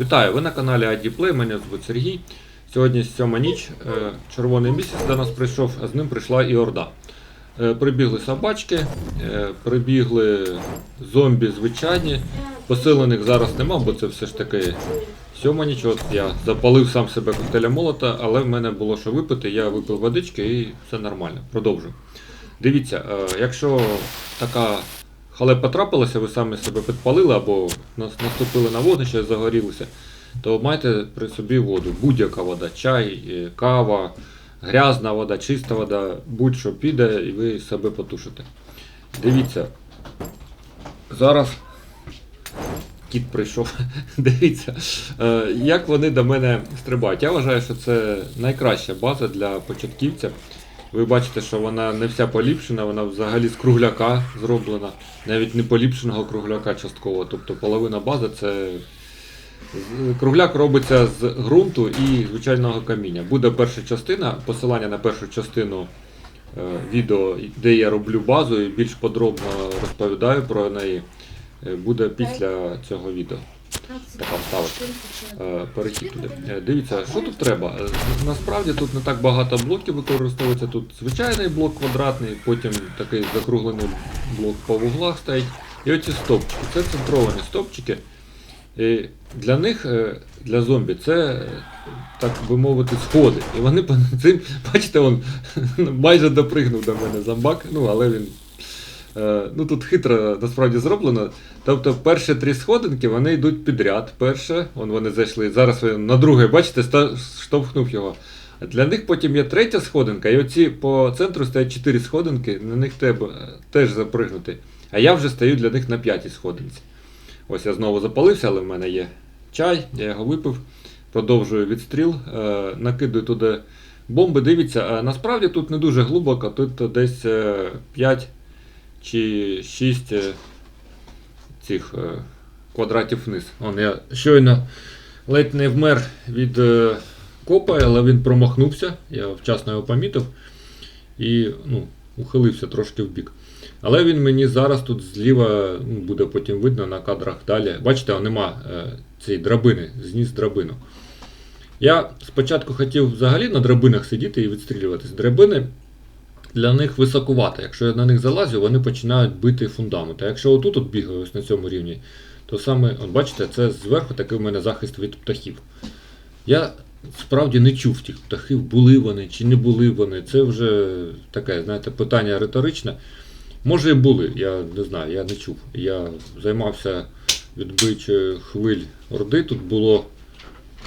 Вітаю, ви на каналі IDPlay, мене звуть Сергій. Сьогодні сьома ніч, е, червоний місяць до нас прийшов, а з ним прийшла і Орда. Е, Прибігли собачки, е, прибігли зомбі звичайні. Посилених зараз нема, бо це все ж таки сьома ніч. От я запалив сам себе коктейля молота, але в мене було що випити, я випив водички і все нормально. Продовжую. Дивіться, якщо така халепа трапилася, ви самі себе підпалили або наступили на вогнище, загорілися, то майте при собі воду. Будь-яка вода, чай, е, кава, грязна вода, чиста вода, будь-що піде і ви себе потушите. Дивіться, зараз кіт прийшов. Дивіться, е, як вони до мене стрибають. Я вважаю, що це найкраща база для початківця. Ви бачите, що вона не вся поліпшена, вона взагалі з кругляка зроблена, навіть не поліпшеного кругляка частково. Тобто половина бази це кругляк робиться з ґрунту і звичайного каміння. Буде перша частина, посилання на першу частину е, відео, де я роблю базу і більш подробно розповідаю про неї. е, Буде після цього відео. Така вставочка. Е, перехід туди. Е, Дивіться, що тут треба? Е, Насправді тут не так багато блоків використовується. Тут звичайний блок квадратний, потім такий закруглений блок по вуглах стоїть. І оці стовпчики. Це центровані стовпчики. І для них, для зомбі, це, так би мовити, сходи. І вони цим, бачите, он майже допригнув до мене зомбак, ну але він. Е, Ну тут хитро насправді зроблено. Тобто перші три сходинки вони йдуть підряд. Перше, вон вони зайшли. Зараз ви на друге, бачите, штовхнув його. Для них потім є третя сходинка, і оці по центру стоять чотири сходинки, на них треба е, теж запригнути. А я вже стою для них на п'ятій сходинці. Ось я знову запалився, але в мене є чай, я його випив, продовжую відстріл, е, накидую туди бомби. Дивіться, насправді тут не дуже глибоко, тут десь е, 5 чи 6 е, цих е, квадратів вниз. Вон я щойно ледь не вмер від е, копа, але він промахнувся, я вчасно його помітив і ну, ухилився трошки в бік. Але він мені зараз тут зліва ну, буде потім видно на кадрах далі. Бачите, нема цієї драбини, зніс драбину. Я спочатку хотів взагалі на драбинах сидіти і відстрілюватись. Драбини для них високувато. Якщо я на них залазю, вони починають бити фундамент. А якщо отут от бігаю ось на цьому рівні, то саме, от бачите, це зверху такий у мене захист від птахів. Я справді не чув тих птахів, були вони чи не були вони. Це вже таке, знаєте, питання риторичне. Може і були, я не знаю, я не чув. Я займався відбичою хвиль Орди. Тут було.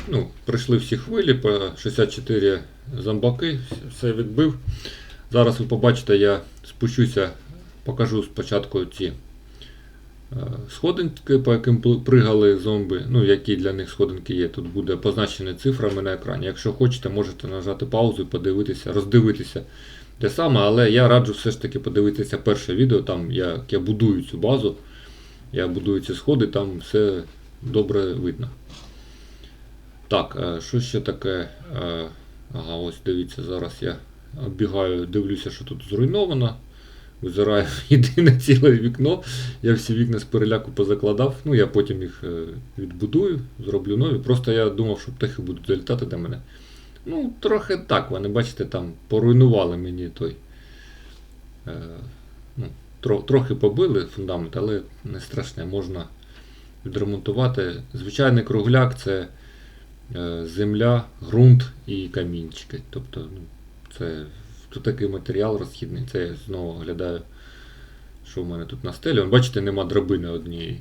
Ну, прийшли всі хвилі по 64 зомбаки, все відбив. Зараз ви побачите, я спущуся, покажу спочатку ці е, сходинки, по яким пригали зомби, ну, які для них сходинки є. Тут буде позначені цифрами на екрані. Якщо хочете, можете нажати паузу і подивитися, роздивитися те саме, але я раджу все ж таки подивитися перше відео, там як я будую цю базу, я будую ці сходи, там все добре видно. Так, е, що ще таке? Е, Ага, ось дивіться, зараз я оббігаю, дивлюся, що тут зруйновано. Визираю єдине ціле вікно. Я всі вікна з переляку позакладав. Ну, я потім їх е, відбудую, зроблю нові. Просто я думав, що птахи будуть залітати до мене. Ну, трохи так, вони, бачите, там поруйнували мені той. Е, ну, тро, трохи побили фундамент, але не страшне, можна відремонтувати. Звичайний кругляк це е, земля, ґрунт і камінчики. Тобто, ну, це тут такий матеріал розхідний. Це я знову оглядаю, що в мене тут на стелі. Вон, бачите, нема драбини однієї.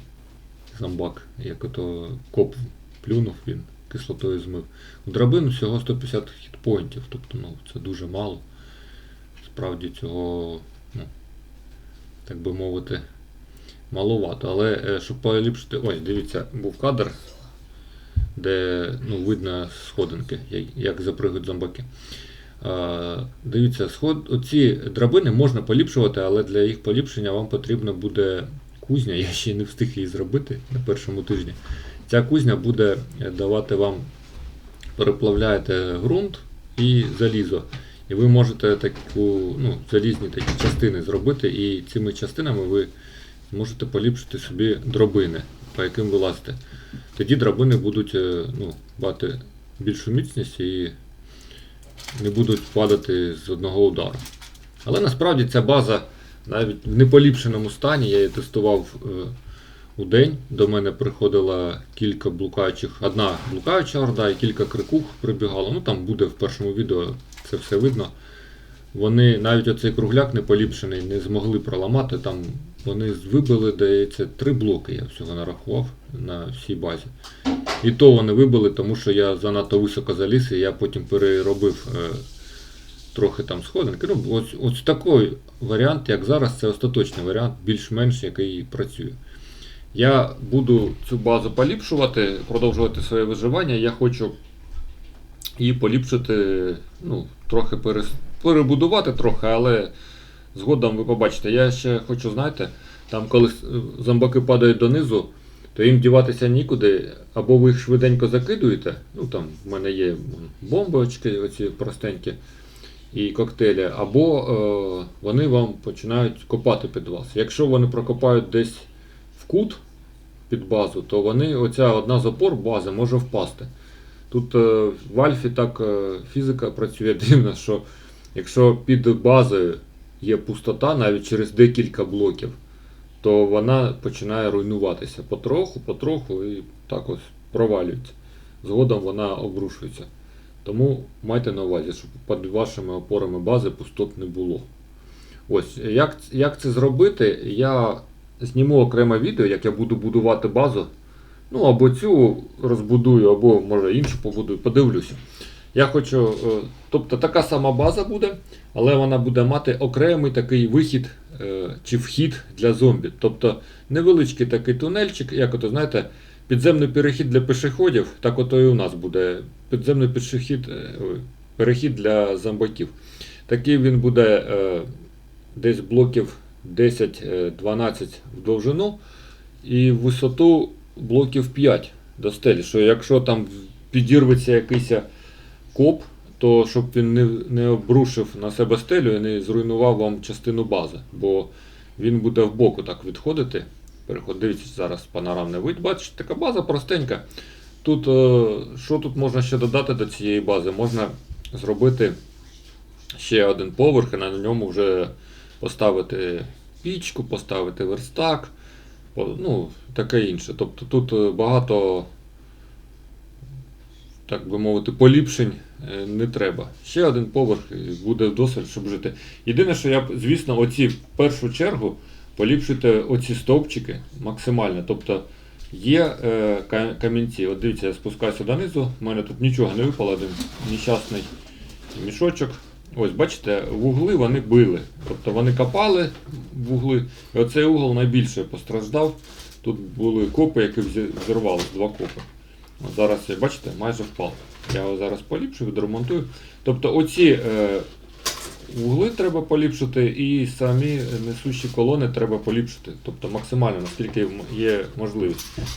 Зомбак, як ото коп плюнув, він кислотою змив. У драбину всього 150 хітпоінтів, тобто ну, це дуже мало. Справді цього, ну, так би мовити, маловато. Але е, щоб поліпшити. Ось, дивіться, був кадр, де ну, видно сходинки, як запригують зомбаки. Е, Дивіться, сход, оці драбини можна поліпшувати, але для їх поліпшення вам потрібна буде кузня. Я ще не встиг її зробити на першому тижні. Ця кузня буде е, давати вам, переплавляєте ґрунт і залізо. І ви можете таку, ну, залізні такі частини зробити, і цими частинами ви зможете поліпшити собі дробини, по яким ви лазите. тоді драбини будуть е, ну, мати більшу міцність і не будуть падати з одного удару. Але насправді ця база навіть в неполіпшеному стані, я її тестував е, у день. До мене приходило кілька блукаючих, одна блукаюча орда і кілька крикух прибігало. Ну там буде в першому відео це все видно. Вони навіть оцей кругляк не поліпшений, не змогли проламати. Там вони вибили, здається, три блоки я всього нарахував на всій базі. І то вони вибили, тому що я занадто високо заліз, і я потім переробив е, трохи там сходинки. Ну, ось, ось такий варіант, як зараз, це остаточний варіант, більш-менш який працює. Я буду цю базу поліпшувати, продовжувати своє виживання. Я хочу її поліпшити, ну, трохи перес... перебудувати трохи, але згодом ви побачите. Я ще хочу, знаєте, там коли зомбаки падають донизу, то їм діватися нікуди, або ви їх швиденько закидуєте. Ну там в мене є бомбочки, оці простенькі і коктейлі, або е, вони вам починають копати під вас. Якщо вони прокопають десь в кут під базу, то вони, оця одна з опор бази може впасти. Тут е, в Альфі так е, фізика працює дивно, що якщо під базою є пустота навіть через декілька блоків, то вона починає руйнуватися потроху, потроху і так ось провалюється. Згодом вона обрушується. Тому майте на увазі, щоб під вашими опорами бази пустот не було. Ось, як, як це зробити, я зніму окреме відео, як я буду будувати базу. Ну, або цю розбудую, або може іншу побудую, подивлюся. Я хочу, е, тобто така сама база буде, але вона буде мати окремий такий вихід е, чи вхід для зомбі. Тобто невеличкий такий тунельчик, як ото, знаєте, підземний перехід для пішоходів, так ото і у нас буде підземний пішохід, е, перехід для зомбаків. Такий він буде десь блоків 10-12 в довжину і в висоту блоків 5 до стелі. Що якщо там підірветься якийсь коп, то щоб він не, не обрушив на себе стелю і не зруйнував вам частину бази, бо він буде в боку так відходити. Переход, дивіться зараз панорамний вид. Бачите, така база простенька. Тут, е, що тут можна ще додати до цієї бази? Можна зробити ще один поверх і на ньому вже поставити пічку, поставити верстак, ну, таке інше. Тобто тут е, багато, так би мовити, поліпшень е, не треба. Ще один поверх і буде досить, щоб жити. Єдине, що я звісно, оці в першу чергу поліпшити оці стовпчики максимально. Тобто є е, камінці. От дивіться, я спускаюся донизу, в мене тут нічого не випало, один нещасний мішочок. Ось, бачите, вугли вони били. Тобто вони копали вугли, і оцей угол найбільше постраждав. Тут були копи, які взі- взірвали, два копи. От зараз, бачите, майже впав. Я його зараз поліпшу, відремонтую. Тобто оці е, вугли треба поліпшити і самі несущі колони треба поліпшити. Тобто максимально, наскільки є можливість.